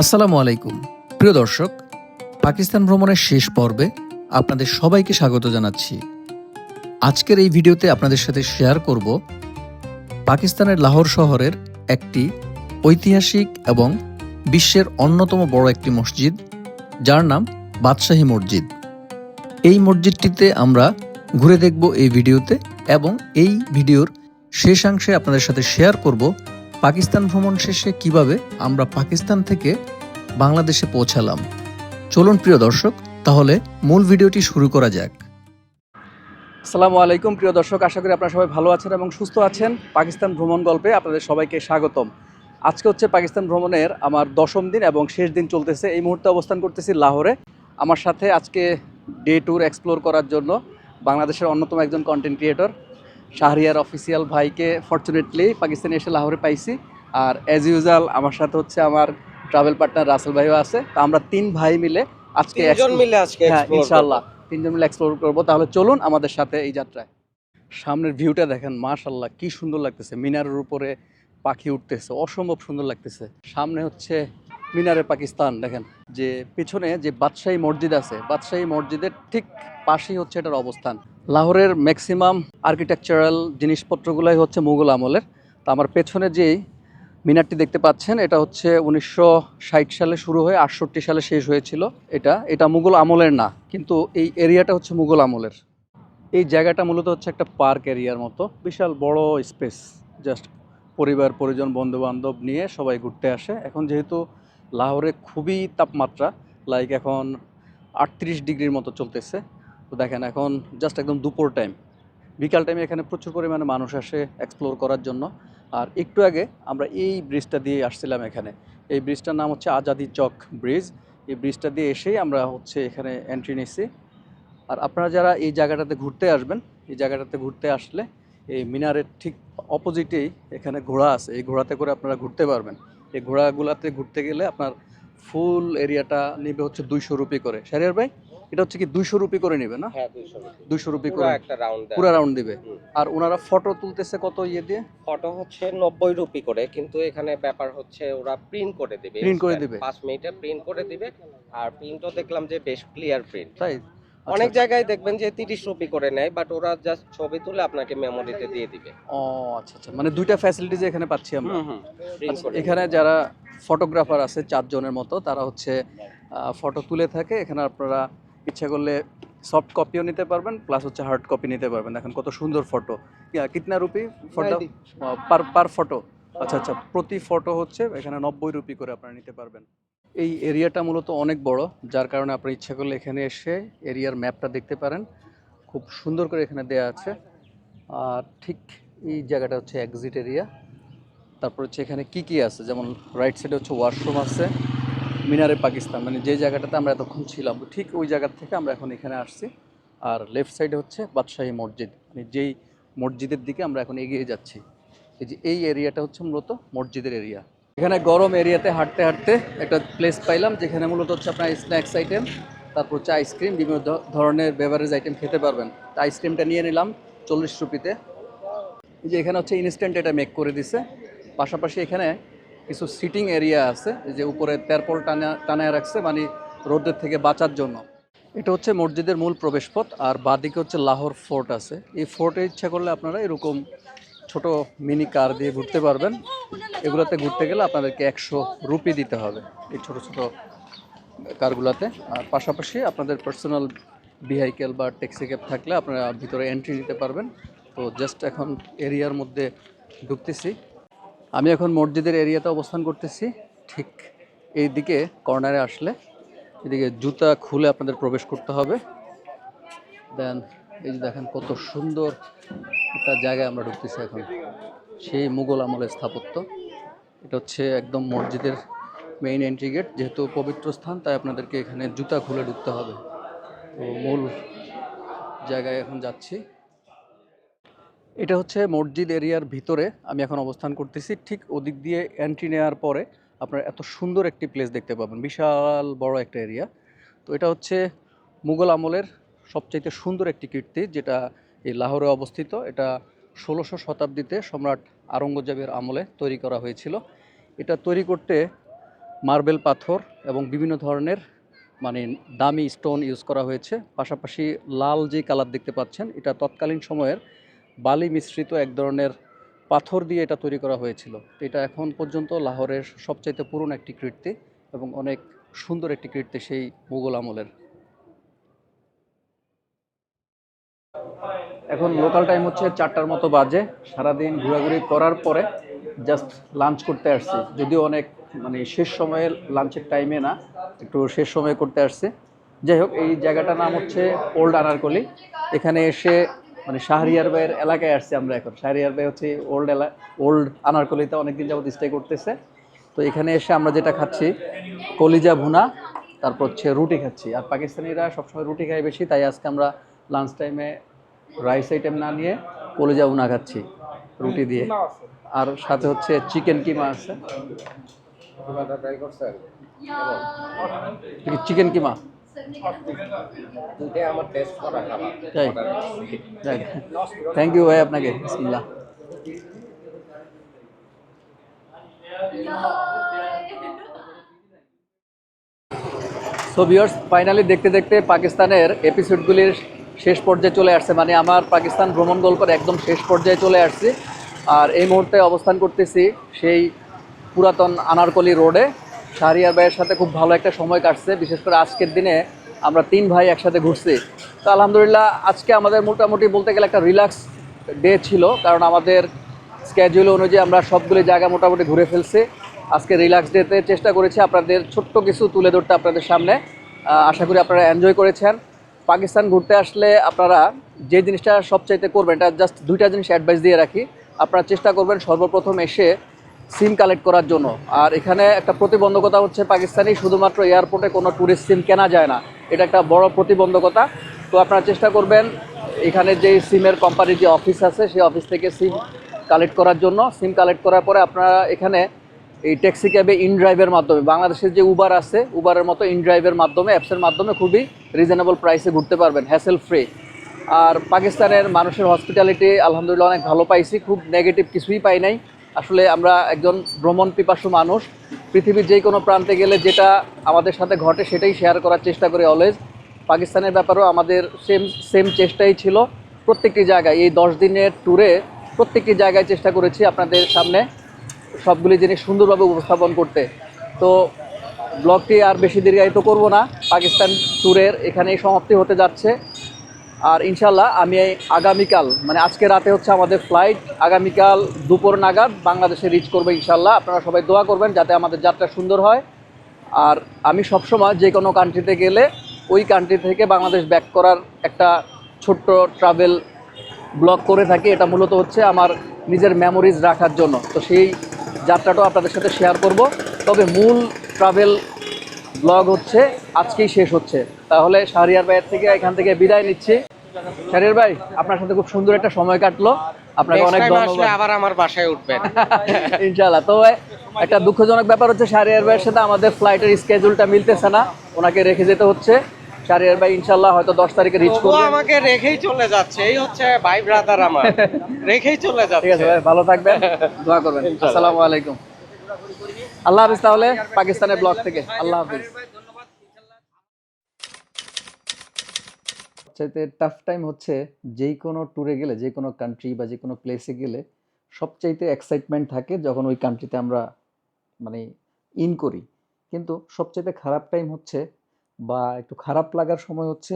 আসসালামু আলাইকুম। প্রিয় দর্শক, পাকিস্তান ভ্রমণের শেষ পর্বে আপনাদের সবাইকে স্বাগত জানাচ্ছি। আজকের এই ভিডিওতে আপনাদের সাথে শেয়ার করব পাকিস্তানের লাহোর শহরের একটি ঐতিহাসিক এবং বিশ্বের অন্যতম বড় একটি মসজিদ, যার নাম বাদশাহী মসজিদ। এই মসজিদটিতে আমরা ঘুরে দেখব এই ভিডিওতে এবং এই ভিডিওর শেষাংশে আপনাদের সাথে শেয়ার করব পাকিস্তান ভ্রমণ শেষে কীভাবে আমরা পাকিস্তান থেকে বাংলাদেশে পৌঁছালাম? চলুন প্রিয় দর্শক, তাহলে মূল ভিডিওটি শুরু করা যাক। আসসালামু আলাইকুম প্রিয় দর্শক, আশা করি আপনারা সবাই ভালো আছেন এবং সুস্থ আছেন। পাকিস্তান ভ্রমণ গল্পে আপনাদের সবাইকে স্বাগতম। আজকে হচ্ছে পাকিস্তান ভ্রমণের আমার দশম দিন এবং শেষ দিন চলতেছে। এই মুহূর্তে অবস্থান করতেছি লাহোরে। আমার সাথে আজকে ডে ট্যুর এক্সপ্লোর করার জন্য বাংলাদেশের অন্যতম একজন কন্টেন্ট ক্রিয়েটর শাহরিয়ার অফিসিয়াল ভাইকে ফর্চুনেটলি পাকিস্তানে এসে লাহোরে পাইছি। আর অ্যাজ ইউজুয়াল আমার সাথে হচ্ছে আমার ট্রাভেল পার্টনার রাসেল ভাইও আছে। তো আমরা তিন ভাই মিলে আজকে মিলে আজকে হ্যাঁ ইনশাআল্লাহ। তিনজন মিলে এক্সপ্লোর করব। তাহলে চলুন আমাদের সাথে এই যাত্রায়। সামনের ভিউটা দেখেন মাশাল্লাহ কি সুন্দর লাগতেছে। মিনারের উপরে পাখি উঠতেছে অসম্ভব সুন্দর লাগতেছে। সামনে হচ্ছে মিনারে পাকিস্তান দেখেন। যে পেছনে যে বাদশাহী মসজিদ আছে বাদশাহী মসজিদের ঠিক পাশেই হচ্ছে এটার অবস্থান। লাহোরের ম্যাক্সিমাম আর্কিটেকচারাল জিনিসপত্রগুলোই হচ্ছে মুঘল আমলের। তো আমার পেছনে যেই মিনারটি দেখতে পাচ্ছেন, এটা হচ্ছে উনিশশো ষাট সালে শুরু হয়ে আটষট্টি সালে শেষ হয়েছিল এটা। এটা মুঘল আমলের না, কিন্তু এই এরিয়াটা হচ্ছে মুঘল আমলের। এই জায়গাটা মূলত হচ্ছে একটা পার্ক এরিয়ার মতো। বিশাল বড় স্পেস, জাস্ট পরিবার, পরিজন বন্ধু বান্ধব নিয়ে সবাই ঘুরতে আসে। এখন যেহেতু লাহোরে খুবই তাপমাত্রা, লাইক এখন আটত্রিশ ডিগ্রির মতো চলতেছে। তো দেখেন এখন জাস্ট একদম দুপুর টাইম বিকাল টাইমে এখানে প্রচুর পরিমাণে মানুষ আসে এক্সপ্লোর করার জন্য। আর একটু আগে আমরা এই ব্রিজটা দিয়ে আসছিলাম এখানে। এই ব্রিজটার নাম হচ্ছে আজাদি চক ব্রিজ এই ব্রিজটা দিয়ে এসেই আমরা হচ্ছে এখানে এন্ট্রি নিচ্ছি আর আপনারা যারা এই জায়গাটাতে ঘুরতে আসবেন, এই জায়গাটাতে ঘুরতে আসলে এই মিনারের ঠিক অপোজিটেই এখানে ঘোড়া আছে। এই ঘোড়াতে করে আপনারা ঘুরতে পারবেন। এই ঘোড়াগুলাতে ঘুরতে গেলে আপনার ফুল এরিয়াটা নেবে হচ্ছে দুইশো রুপি করে। শারিয়ার ভাই? এটা হচ্ছে কি দুইশো রুপি করে নেবে না? হ্যাঁ 200 রুপি। দুইশো রুপি করে। একটা রাউন্ড পুরো রাউন্ড দিবে। আর ওনারা ফটো তুলতেছে কত ইয়ে দিয়ে? ফটো হচ্ছে 90 রুপি করে কিন্তু এখানে ব্যাপার হচ্ছে ওরা প্রিন্ট করে দিবে। Print করে দিবে? পাঁচ মিনিটে প্রিন্ট করে দিবে। আর প্রিন্টও দেখলাম যে বেশ ক্লিয়ার প্রিন্ট তাই? অনেক আচ্ছা। জায়গায় দেখবেন যে 30 রুপি করে নেয় বাট ওরা জাস্ট ছবি তুলে আপনাকে মেমোরিতে দিয়ে দিবে। ও আচ্ছা আচ্ছা। মানে দুইটা ফ্যাসিলিটিজ এখানে পাচ্ছি আমরা। প্রিন্ট আচ্ছা, এখানে যারা ফটোগ্রাফার আছে চারজনের মতো তারা হচ্ছে ফটো তুলে থাকে। এখানে আপনারা ইচ্ছা করলে সফট কপিও নিতে পারবেন প্লাস হচ্ছে হার্ড কপি নিতে পারবেন। দেখেন কত সুন্দর photo কিতনা rupee photo per per photo আচ্ছা আচ্ছা প্রতি ফটো হচ্ছে এখানে নব্বই রুপি করে আপনারা নিতে পারবেন। এই এরিয়াটা মূলত অনেক বড় যার কারণে আপনার ইচ্ছা করলে এখানে এসে এরিয়ার ম্যাপটা দেখতে পারেন। খুব সুন্দর করে এখানে দেয়া আছে। আর ঠিক এই জায়গাটা হচ্ছে এক্সিট এরিয়া তারপর হচ্ছে এখানে কি কি আছে? যেমন রাইট সাইডে হচ্ছে ওয়াশরুম আছে। মিনারে পাকিস্তান মানে যে জায়গাটাতে আমরা এতক্ষণ ছিলাম, ঠিক ওই জায়গার থেকে আমরা এখন এখানে আসছি। আর লেফট সাইডে হচ্ছে বাদশাহী মসজিদ মানে যেই মসজিদের দিকে আমরা এখন এগিয়ে যাচ্ছি। এই যে এই এরিয়াটা হচ্ছে মূলত মসজিদের এরিয়া এখানে গরম এরিয়াতে হাঁটতে হাঁটতে একটা প্লেস পাইলাম, যেখানে মূলত হচ্ছে আপনার স্ন্যাক্স আইটেম তারপর হচ্ছে আইসক্রিম বিভিন্ন ধরনের বেভারেজ আইটেম খেতে পারবেন। তো আইসক্রিমটা নিয়ে নিলাম চল্লিশ রুপিতে। এই যে এখানে হচ্ছে ইনস্ট্যান্ট এটা মেক করে দিছে। পাশাপাশি এখানে কিছু সিটিং এরিয়া আছে যে উপরে তেরপল টানা, টানায় রাখছে মানে রোদের থেকে বাঁচার জন্য। এটা হচ্ছে মসজিদের মূল প্রবেশপথ, আর বাদিকে হচ্ছে লাহোর ফোর্ট আছে। এই ফোর্টে ইচ্ছা করলে আপনারা এরকম ছোট মিনি কার দিয়ে ঘুরতে পারবেন। এগুলোতে ঘুরতে গেলে আপনাদেরকে একশো রুপি দিতে হবে এই ছোট ছোট কারগুলোতে আর পাশাপাশি আপনাদের পার্সোনাল ভেহিকেল বা ট্যাক্সি ক্যাব থাকলে আপনারা ভিতরে এন্ট্রি নিতে পারবেন। তো জাস্ট এখন এরিয়ার মধ্যে ঢুকতেছি। আমি এখন মসজিদের এরিয়াতে অবস্থান করতেছি। ঠিক এই দিকে কর্নারে আসলে এদিকে জুতা খুলে আপনাদের প্রবেশ করতে হবে। দেন এই যে দেখেন কত সুন্দর একটা জায়গায় আমরা ঢুকতেছি এখন। সেই মুঘল আমলের স্থাপত্য। এটা হচ্ছে একদম মসজিদের মেইন এন্ট্রি গেট যেহেতু পবিত্র স্থান, তাই আপনাদেরকে এখানে জুতা খুলে ঢুকতে হবে। তো মূল জায়গায় এখন যাচ্ছি। এটা হচ্ছে মসজিদ এরিয়ার ভিতরে আমি এখন অবস্থান করতেছি। ঠিক ওদিক দিয়ে এন্ট্রি নেওয়ার পরে আপনার এত সুন্দর একটি প্লেস দেখতে পাবেন। বিশাল বড় একটা এরিয়া তো এটা হচ্ছে মুঘল আমলের সবচাইতে সুন্দর একটি কীর্তি, যেটা এই লাহোরে অবস্থিত। এটা ষোলোশো শতাব্দীতে সম্রাট আওরঙ্গজেবের আমলে তৈরি করা হয়েছিল। এটা তৈরি করতে মার্বেল পাথর এবং বিভিন্ন ধরনের মানে দামি স্টোন ইউজ করা হয়েছে। পাশাপাশি লাল যে কালার দেখতে পাচ্ছেন, এটা তৎকালীন সময়ের বালি মিশ্রিত এক ধরনের পাথর দিয়ে এটা তৈরি করা হয়েছিল। এটা এখন পর্যন্ত লাহোরের সবচাইতে পুরনো একটি কীর্তি এবং অনেক সুন্দর একটি কীর্তি সেই মুঘল আমলের। এখন লোকাল টাইম হচ্ছে চারটার মতো বাজে। সারাদিন ঘোরাঘুরি করার পরে জাস্ট লাঞ্চ করতে আসছি। যদিও অনেক মানে শেষ সময়ে লাঞ্চের টাইমে না, একটু শেষ সময়ে করতে আসছি। যাই হোক, এই জায়গাটার নাম হচ্ছে ওল্ড আনারকলি এখানে এসে মানে শাহরিয়ার ভাইয়ের এলাকায় আসছি আমরা এখন। শাহরিয়ার ভাই হচ্ছে ওল্ড এলা ওল্ড আনারকলিতে অনেকদিন যাবত স্টে করতেছে। তো এখানে এসে আমরা যেটা খাচ্ছি কলিজা ভুনা তারপর হচ্ছে রুটি খাচ্ছি। আর পাকিস্তানিরা সবসময় রুটি খায় বেশি তাই আজকে আমরা লাঞ্চ টাইমে রাইস আইটেম না নিয়ে কলিজা ভুনা খাচ্ছি রুটি দিয়ে। আর সাথে হচ্ছে চিকেন কিমা আছে। চিকেন কিমা দুইটাই আমার টেস্ট করা খাবার তাই? থ্যাংক ইউ ভাই আপনাকে। বিসমিল্লাহ। সো ভিউয়ার্স ফাইনালি দেখতে দেখতে পাকিস্তানের এপিসোডগুলির শেষ পর্যায়ে চলে আসছে। মানে আমার পাকিস্তান ভ্রমণ গল্পের একদম শেষ পর্যায়ে চলে আসছে। আর এই মুহূর্তে অবস্থান করতেছি সেই পুরাতন আনারকলি রোডে শাহরিয়ার ভাইয়ের সাথে খুব ভালো একটা সময় কাটছে। বিশেষ করে আজকের দিনে আমরা তিন ভাই একসাথে ঘুরছি। তো আলহামদুলিল্লাহ, আজকে আমাদের মোটামুটি বলতে গেলে একটা রিল্যাক্স ডে ছিল, কারণ আমাদের স্কেজুল অনুযায়ী আমরা সবগুলি জায়গা মোটামুটি ঘুরে ফেলছি। আজকে রিল্যাক্স ডেতে চেষ্টা করেছি আপনাদের ছোট্ট কিছু তুলে ধরতে আপনাদের সামনে। আশা করি আপনারা এনজয় করেছেন। পাকিস্তান ঘুরতে আসলে আপনারা যে জিনিসটা সবচাইতে করবেন, এটা জাস্ট দুইটা জিনিস অ্যাডভাইস দিয়ে রাখি। আপনারা চেষ্টা করবেন সর্বপ্রথম এসে সিম কালেক্ট করার জন্য। আর এখানে একটা প্রতিবন্ধকতা হচ্ছে পাকিস্তানি, শুধুমাত্র এয়ারপোর্টে কোনো ট্যুরিস্ট সিম কেনা যায় না। এটা একটা বড় প্রতিবন্ধকতা। তো আপনারা চেষ্টা করবেন এখানে যে সিমের কোম্পানির যে অফিস আছে, সেই অফিস থেকে সিম কালেক্ট করার জন্য। সিম কালেক্ট করার পরে আপনারা এখানে এই ট্যাক্সি ক্যাবে ইন ড্রাইভের মাধ্যমে, বাংলাদেশের যে উবার আছে উবারের মতো ইন ড্রাইভের মাধ্যমে অ্যাপসের মাধ্যমে খুবই রিজনেবল প্রাইসে ঘুরতে পারবেন হ্যাসেল ফ্রি আর পাকিস্তানের মানুষের হসপিটালিটি আলহামদুলিল্লাহ, অনেক ভালো পাইছি। খুব নেগেটিভ কিছুই পাই নাই। আসলে আমরা একজন ভ্রমণ পিপাসু মানুষ, পৃথিবীর যে কোনো প্রান্তে গেলে যেটা আমাদের সাথে ঘটে সেটাই শেয়ার করার চেষ্টা করি অলওয়েজ পাকিস্তানের ব্যাপারেও আমাদের সেম সেম চেষ্টাই ছিল। প্রত্যেকটি জায়গায়, এই দশ দিনের ট্যুরে প্রত্যেকটি জায়গায় চেষ্টা করেছি আপনাদের সামনে সবগুলি জিনিস সুন্দরভাবে উপস্থাপন করতে। তো ব্লগটি আর বেশি দীর্ঘায়িত করব না। পাকিস্তান ট্যুরের এখানেই সমাপ্তি হতে যাচ্ছে। আর ইনশাল্লাহ আমি আগামীকাল মানে আজকে রাতে হচ্ছে আমাদের ফ্লাইট আগামীকাল দুপুর নাগাদ বাংলাদেশে রিচ করব ইনশাল্লাহ আপনারা সবাই দোয়া করবেন যাতে আমাদের যাত্রা সুন্দর হয়। আর আমি সবসময় যে কোনো কান্ট্রিতে গেলে ওই কান্ট্রি থেকে বাংলাদেশ ব্যাক করার একটা ছোট্ট ট্রাভেল ব্লগ করে থাকি। এটা মূলত হচ্ছে আমার নিজের মেমোরিজ রাখার জন্য। তো সেই যাত্রাটাও আপনাদের সাথে শেয়ার করব। তবে মূল ট্রাভেল ব্লগ হচ্ছে আজকেই শেষ হচ্ছে। তাহলে শাহরিয়ার ভাইয়ের থেকে এখান থেকে বিদায় নিচ্ছি। শাহরিয়ার ভাই আপনার সাথে খুব সুন্দর একটা সময় কাটলো। আপনাকে অনেক ধন্যবাদ। আবার আমার বাসায় উঠবেন। ইনশাআল্লাহ। তো একটা দুঃখজনক ব্যাপার হচ্ছে শাহরিয়ার ভাইয়ের সাথে আমাদের ফ্লাইটের স্কেজুলটা মিলতেছে না। ওনাকে রেখে যেতে হচ্ছে। শাহরিয়ার ভাই ইনশাআল্লাহ হয়তো দশ তারিখে রিচ করবে। আমাকে রেখেই চলে যাচ্ছে। এই হচ্ছে ভাই ব্রাদার আমার। রেখেই চলে ঠিক আছে ভাই ভালো থাকবেন। দোয়া করবেন। আসসালামু আলাইকুম। আল্লাহ হাফিজ তাহলে পাকিস্তানের ব্লগ থেকে। আল্লাহ হাফিজ। সবচাইতে টাফ টাইম হচ্ছে যেই কোনো ট্যুরে গেলে যে কোনো কান্ট্রি বা যে কোনো প্লেসে গেলে সবচাইতে এক্সাইটমেন্ট থাকে যখন ওই কান্ট্রিতে আমরা মানে ইন করি। কিন্তু সবচাইতে খারাপ টাইম হচ্ছে বা একটু খারাপ লাগার সময় হচ্ছে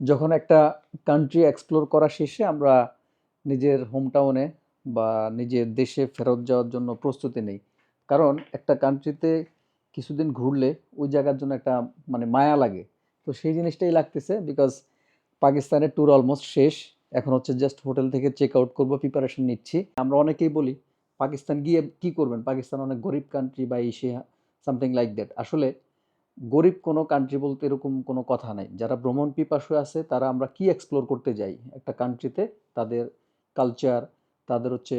যখন একটা কান্ট্রি এক্সপ্লোর করা শেষে আমরা নিজের হোমটাউনে বা নিজের দেশে ফেরত যাওয়ার জন্য প্রস্তুতি নেই। কারণ একটা কান্ট্রিতে কিছুদিন ঘুরলে ওই জায়গার জন্য একটা মানে মায়া লাগে। তো সেই জিনিসটাই লাগতেছে বিকজ পাকিস্তানের ট্যুর অলমোস্ট শেষ। এখন হচ্ছে জাস্ট হোটেল থেকে চেক আউট করব প্রিপারেশন নিচ্ছি। আমরা অনেকেই বলি, পাকিস্তান গিয়ে কি করবেন? পাকিস্তান অনেক গরিব কান্ট্রি বা এশিয়া সামথিং লাইক দ্যাট আসলে গরিব কোনো কান্ট্রি বলতে এরকম কোনো কথা নাই। যারা ভ্রমণ পিপাসু আছে, তারা আমরা কি এক্সপ্লোর করতে যাই? একটা কান্ট্রিতে তাদের কালচার তাদের হচ্ছে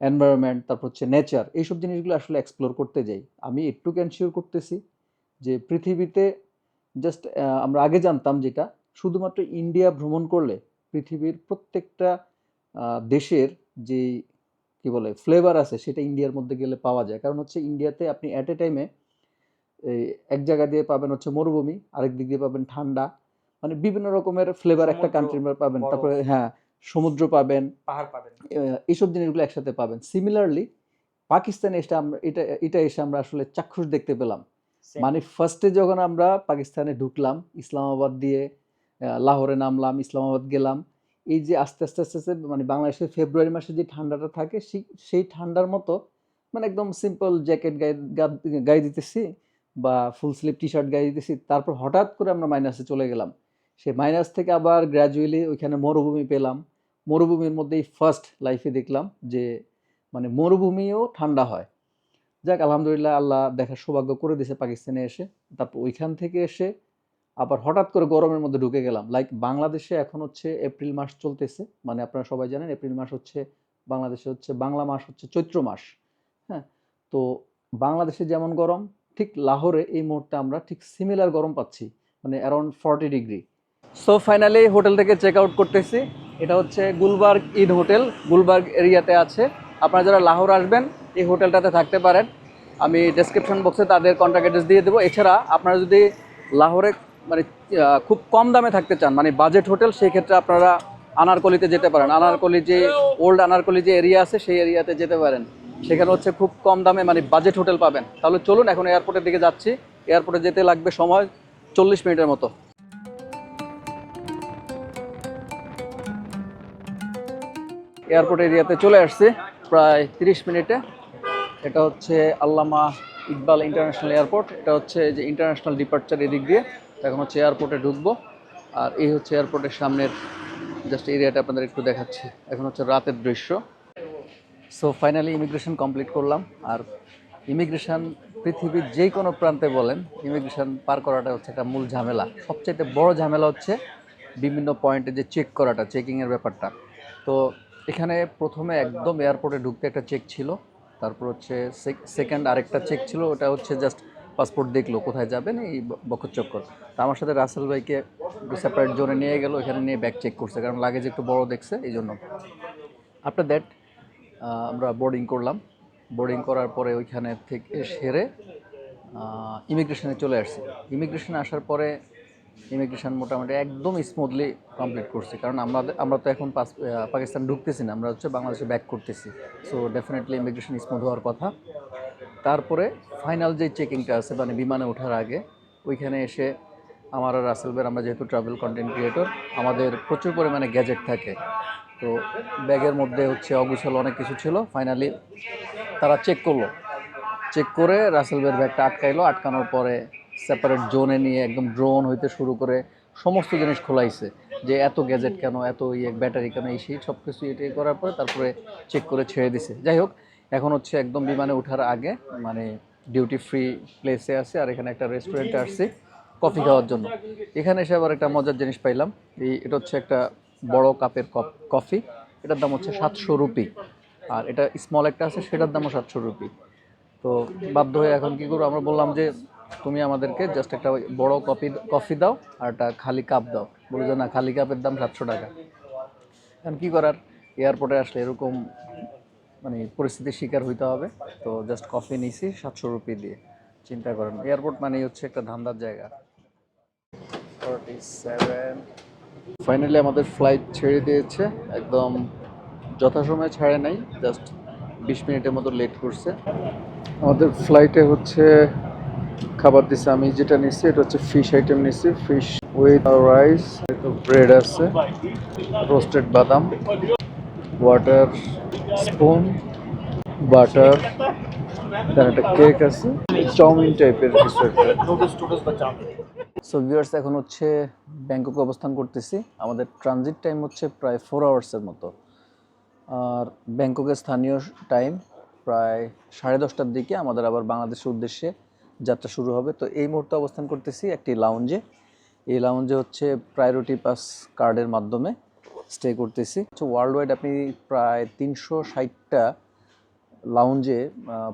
এনভায়রনমেন্ট তারপর হচ্ছে নেচার এইসব জিনিসগুলো আসলে এক্সপ্লোর করতে যাই। আমি একটু এনশিওর করতেছি যে পৃথিবীতে জাস্ট আমরা আগে জানতাম যেটা শুধুমাত্র ইন্ডিয়া ভ্রমণ করলে পৃথিবীর প্রত্যেকটা দেশের যে কি বলে ফ্লেভার আছে সেটা ইন্ডিয়ার মধ্যে গেলে পাওয়া যায়। কারণ হচ্ছে ইন্ডিয়াতে আপনি অ্যাট এ টাইমে এই এক জায়গা দিয়ে পাবেন হচ্ছে মরুভূমি আরেক দিক দিয়ে পাবেন ঠান্ডা। মানে বিভিন্ন রকমের ফ্লেভার একটা কান্ট্রির পাবেন। তারপরে হ্যাঁ সমুদ্র পাবেন পাহাড় পাবেন। এইসব জিনিসগুলো একসাথে পাবেন। সিমিলারলি পাকিস্তানে এসে আমরা এটা এটা এসে আমরা আসলে চাক্ষুষ দেখতে পেলাম। মানে ফার্স্টে যখন আমরা পাকিস্তানে ঢুকলাম ইসলামাবাদ দিয়ে লাহোরে নামলাম ইসলামাবাদ গেলাম এই যে আস্তে আস্তে আস্তে আস্তে মানে বাংলাদেশের ফেব্রুয়ারি মাসে যে ঠান্ডাটা থাকে সেই সেই ঠান্ডার মতো মানে একদম সিম্পল জ্যাকেট গায়ে গায়ে দিতেছি বা ফুল স্লিভ টি শার্ট গায়ে দিতেছি। তারপর হঠাৎ করে আমরা মাইনাসে চলে গেলাম। সেই মাইনাস থেকে আবার গ্র্যাজুয়ালি ওইখানে মরুভূমি পেলাম। মরুভূমির মধ্যেই ফার্স্ট লাইফে দেখলাম যে মানে মরুভূমিও ঠান্ডা হয়। যাক, আলহামদুলিল্লাহ আল্লাহ দেখার সৌভাগ্য করে দিয়েছে পাকিস্তানে এসে। তারপর ওইখান থেকে এসে আবার হঠাৎ করে গরমের মধ্যে ঢুকে গেলাম। লাইক বাংলাদেশে এখন হচ্ছে এপ্রিল মাস চলতেছে। মানে আপনারা সবাই জানেন এপ্রিল মাস হচ্ছে, বাংলাদেশে হচ্ছে বাংলা মাস হচ্ছে চৈত্র মাস। হ্যাঁ তো বাংলাদেশে যেমন গরম, ঠিক লাহোরে এই মুহূর্তে আমরা ঠিক সিমিলার গরম পাচ্ছি। মানে around forty degree so finally hotel থেকে চেক আউট করতেছি। এটা হচ্ছে গুলবার্গ ইন হোটেল, গুলবার্গ এরিয়াতে আছে। আপনারা যারা লাহোর আসবেন, এই হোটেলটাতে থাকতে পারেন। আমি ডেসক্রিপশন বক্সে তাদের কন্ট্যাক্ট অ্যাড্রেস দিয়ে দেবো। এছাড়া আপনারা যদি লাহোরে মানে খুব কম দামে থাকতে চান মানে বাজেট হোটেল সেই ক্ষেত্রে আপনারা আনারকলিতে যেতে পারেন। আনারকলি যে ওল্ড আনারকলি যে এরিয়া আছে, সেই এরিয়াতে যেতে পারেন। সেখানে হচ্ছে খুব কম দামে মানে বাজেট হোটেল পাবেন। তাহলে চলুন, এখন এয়ারপোর্টের দিকে যাচ্ছি। এয়ারপোর্টে যেতে লাগবে সময় চল্লিশ মিনিটের মতো। এয়ারপোর্ট এরিয়াতে চলে আসছি প্রায় তিরিশ মিনিটে। এটা হচ্ছে আল্লামা ইকবাল ইন্টারন্যাশনাল এয়ারপোর্ট। এটা হচ্ছে যে ইন্টারন্যাশনাল ডিপার্চার এদিক দিয়ে। এখন হচ্ছে এয়ারপোর্টে ঢুকবো। আর এই হচ্ছে এয়ারপোর্টের সামনের জাস্ট এরিয়াটা আপনাদের একটু দেখাচ্ছি। এখন হচ্ছে রাতের দৃশ্য। সো ফাইনালি ইমিগ্রেশন কমপ্লিট করলাম। আর ইমিগ্রেশন পৃথিবীর যে কোনো প্রান্তে বলেন ইমিগ্রেশন পার করাটা হচ্ছে একটা মূল ঝামেলা। সবচাইতে বড় ঝামেলা হচ্ছে বিভিন্ন পয়েন্টে যে চেক করাটা চেকিংয়ের ব্যাপারটা। তো এখানে প্রথমে একদম এয়ারপোর্টে ঢুকতে একটা চেক ছিল। তারপর হচ্ছে সেকেন্ড আরেকটা চেক ছিল, ওটা হচ্ছে জাস্ট পাসপোর্ট দেখল, কোথায় যাবেন এই ব- বকরচক্কর তা আমার সাথে রাসেল ভাইকে সেপারেট জোনে নিয়ে গেল এখানে নিয়ে ব্যাগ চেক করছে, কারণ লাগেজ একটু বড় দেখছে এই জন্য আফটার দ্যাট আমরা বোর্ডিং করলাম। বোর্ডিং করার পরে ওইখানে থেকে সেরে ইমিগ্রেশনে চলে আসছি। ইমিগ্রেশনে আসার পরে ইমিগ্রেশন মোটামুটি একদম স্মুথলি কমপ্লিট করছি। কারণ আমরা আমরা তো এখন পাকিস্তান ঢুকতেছি না, আমরা হচ্ছে বাংলাদেশে ব্যাক করতেছি। সো ডেফিনেটলি ইমিগ্রেশন স্মুথ হওয়ার কথা। তারপরে ফাইনাল যে চেকিংটা আছে মানে বিমানে ওঠার আগে, ওইখানে এসে আমার আর রাসেল ভাইয়ের আমরা যেহেতু ট্রাভেল কন্টেন্ট ক্রিয়েটর আমাদের প্রচুর পরিমাণে গ্যাজেট থাকে। তো ব্যাগের মধ্যে হচ্ছে অগুছল অনেক কিছু ছিল। ফাইনালি তারা চেক করল। চেক করে রাসেল ভাইয়ের ব্যাগটা আটকাইলো। আটকানোর পরে সেপারেট জোনে নিয়ে একদম ড্রোন হইতে শুরু করে সমস্ত জিনিস খোলাইছে। যে এত গ্যাজেট কেন, এত ইয়ে ব্যাটারি কেন, এই সেই সব কিছু এটি করার পরে তারপরে চেক করে ছেড়ে দিছে। যাই হোক, এখন হচ্ছে একদম বিমানে ওঠার আগে মানে ডিউটি ফ্রি প্লেসে আছে আর এখানে একটা রেস্টুরেন্টে আসছি কফি খাওয়ার জন্য। এখানে এসে আবার একটা মজার জিনিস পাইলাম। এই, এটা হচ্ছে একটা বড় কাপের কপ কফি এটার দাম হচ্ছে সাতশো রুপি। আর এটা স্মল একটা আছে, সেটার দামও সাতশো রুপি। তো বাধ্য হয়ে এখন কি করব? আমরা বললাম যে তুমি আমাদেরকে জাস্ট একটা বড় কফি কফি দাও আর একটা খালি কাপ দাও। বলে যে, না, খালি কাপের দাম সাতশো টাকা। এখন কী করার? এয়ারপোর্টে আসলে এরকম মানে পরিস্থিতির শিকার হইতে হবে। তো জাস্ট কফি নিছি, সাতশো রুপি দিয়ে। চিন্তা করেন এয়ারপোর্ট মানেই হচ্ছে একটা ধান্দার জায়গা। ফর্টি ফাইনালি আমাদের ফ্লাইট ছেড়ে দিয়েছে। একদম যথাসময়ে ছাড়ে নাই। জাস্ট বিশ মিনিটের মতো লেট করছে। আমাদের ফ্লাইটে হচ্ছে খাবার দিছে, আমি যেটা নিচ্ছি এটা হচ্ছে ফিশ আইটেম নিচ্ছি ফিশ উইথ রাইস ব্রেড আছে। রোস্টেড বাদাম ওয়াটার স্পুন বাটার একটা কেক আছে। চাউমিন টাইপের কিছু সো ভিউয়ার্স এখন হচ্ছে ব্যাংককে অবস্থান করতেছি। আমাদের ট্রানজিট টাইম হচ্ছে প্রায় ফোর আওয়ার্সের মতো। আর ব্যাংককের স্থানীয় টাইম প্রায় সাড়ে দশটার দিকে। আমাদের আবার বাংলাদেশের উদ্দেশ্যে যাত্রা শুরু হবে। তো এই মুহূর্তে অবস্থান করতেছি একটি লাউঞ্জে এই লাউঞ্জে হচ্ছে প্রায়োরিটি পাস কার্ডের মাধ্যমে স্টে করতেছি। ওয়ার্ল্ড ওয়াইড আপনি প্রায় তিনশো ষাটটা লাউঞ্জে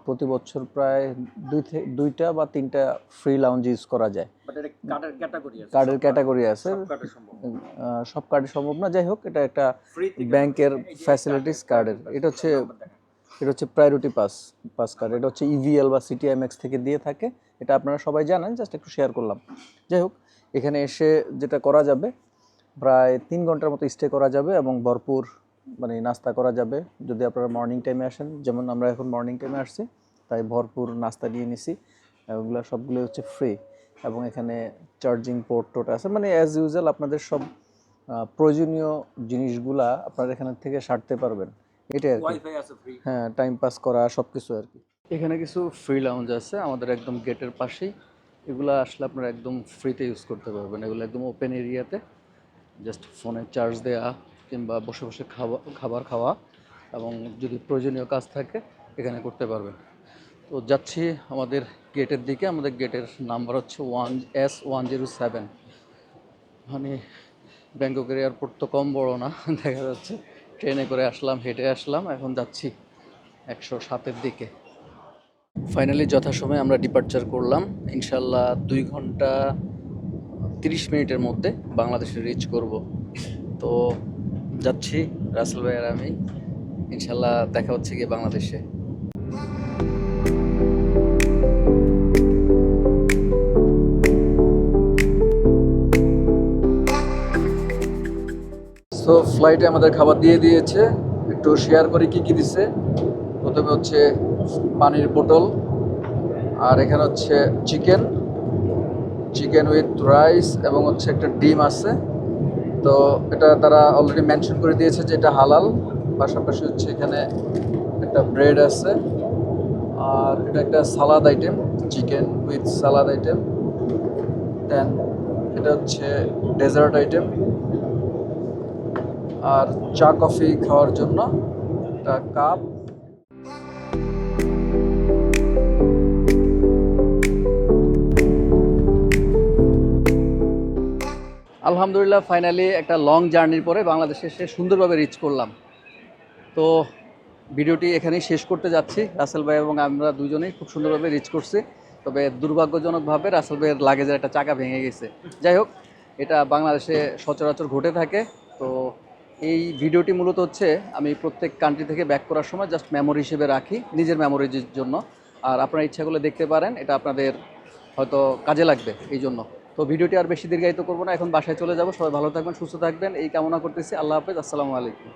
প্রতি বছর প্রায় দুই থেকে দুইটা বা তিনটা ফ্রি লাউঞ্জ ইউজ করা যায়। কার্ডের ক্যাটাগরি আছে সব কার্ডে সম্ভব। না। যাই হোক এটা একটা ব্যাংকের ফ্যাসিলিটিস কার্ডের এটা হচ্ছে এটা হচ্ছে প্রায়োরিটি পাস পাস কার্ড এটা হচ্ছে ইভিএল বা সিটিএমএক্স থেকে দিয়ে থাকে। এটা আপনারা সবাই জানেন, জাস্ট একটু শেয়ার করলাম। যাই হোক, এখানে এসে যেটা করা যাবে, প্রায় তিন ঘণ্টার মতো স্টে করা যাবে এবং ভরপুর মানে নাস্তা করা যাবে। যদি আপনারা মর্নিং টাইমে আসেন, যেমন আমরা এখন মর্নিং টাইমে আসছি, তাই ভরপুর নাস্তা নিয়ে নিছি। ওগুলো সবগুলো হচ্ছে ফ্রি এবং এখানে চার্জিং পোর্ট টোট আছে। মানে অ্যাজ ইউজুয়াল আপনাদের সব প্রয়োজনীয় জিনিসগুলা আপনারা এখান থেকে সারতে পারবেন। এটাই আর কি। হ্যাঁ টাইম পাস করা সব কিছু আর কি। এখানে কিছু ফ্রি লাউঞ্জ আছে আমাদের একদম গেটের পাশেই। এগুলো আসলে আপনারা একদম ফ্রিতে ইউজ করতে পারবেন। এগুলো একদম ওপেন এরিয়াতে জাস্ট ফোনে চার্জ দেওয়া কিংবা বসে বসে খাওয়া খাবার খাওয়া এবং যদি প্রয়োজনীয় কাজ থাকে এখানে করতে পারবেন। তো যাচ্ছি আমাদের গেটের দিকে। আমাদের গেটের নাম্বার হচ্ছে one S one zero seven মানে ব্যাংককের এয়ারপোর্ট তো কম বড় না দেখা যাচ্ছে। ট্রেনে করে আসলাম, হেঁটে আসলাম, এখন যাচ্ছি একশো সাতের দিকে। ফাইনালি যথাসময়ে আমরা ডিপার্চার করলাম। ইনশাল্লাহ দুই ঘণ্টা তিরিশ মিনিটের মধ্যে বাংলাদেশে রিচ করব। তো যাচ্ছি, রাসেল ভাই আর আমি। ইনশাল্লাহ দেখা হচ্ছে গিয়ে বাংলাদেশে। ফ্লাইটে আমাদের খাবার দিয়ে দিয়েছে। একটু শেয়ার করি কি কি দিছে। প্রথমে হচ্ছে পানির বোতল, আর এখানে হচ্ছে চিকেন চিকেন উইথ রাইস এবং হচ্ছে একটা ডিম আছে। তো এটা তারা অলরেডি মেনশন করে দিয়েছে যে এটা হালাল। পাশাপাশি হচ্ছে এখানে একটা ব্রেড আছে। আর এটা একটা salad item chicken with salad item then এটা হচ্ছে ডেজার্ট আইটেম আর চা, কফি খাওয়ার জন্য একটা কাপ আলহামদুলিল্লাহ ফাইনালি একটা লং জার্নির পরে বাংলাদেশে এসে সুন্দরভাবে রিচ করলাম। তো ভিডিওটি এখানেই শেষ করতে যাচ্ছি। রাসেল ভাই এবং আমরা দুজনেই খুব সুন্দরভাবে রিচ করছি। তবে দুর্ভাগ্যজনকভাবে রাসেল ভাইয়ের লাগেজের একটা চাকা ভেঙে গেছে। যাই হোক, এটা বাংলাদেশে সচরাচর ঘটে থাকে। তো এই ভিডিওটি মূলত হচ্ছে আমি প্রত্যেক কান্ট্রি থেকে ব্যাক করার সময় জাস্ট মেমোরি হিসেবে রাখি, নিজের মেমোরিজের জন্য। আর আপনারা ইচ্ছাগুলো দেখতে পারেন, এটা আপনাদের হয়তো কাজে লাগবে এই জন্য। তো ভিডিওটি আর বেশি দীর্ঘায়িত করব না, এখন বাসায় চলে যাব। সবাই ভালো থাকবেন, সুস্থ থাকবেন, এই কামনা করতেছি। আল্লাহ হাফেজ, আসসালামু আলাইকুম।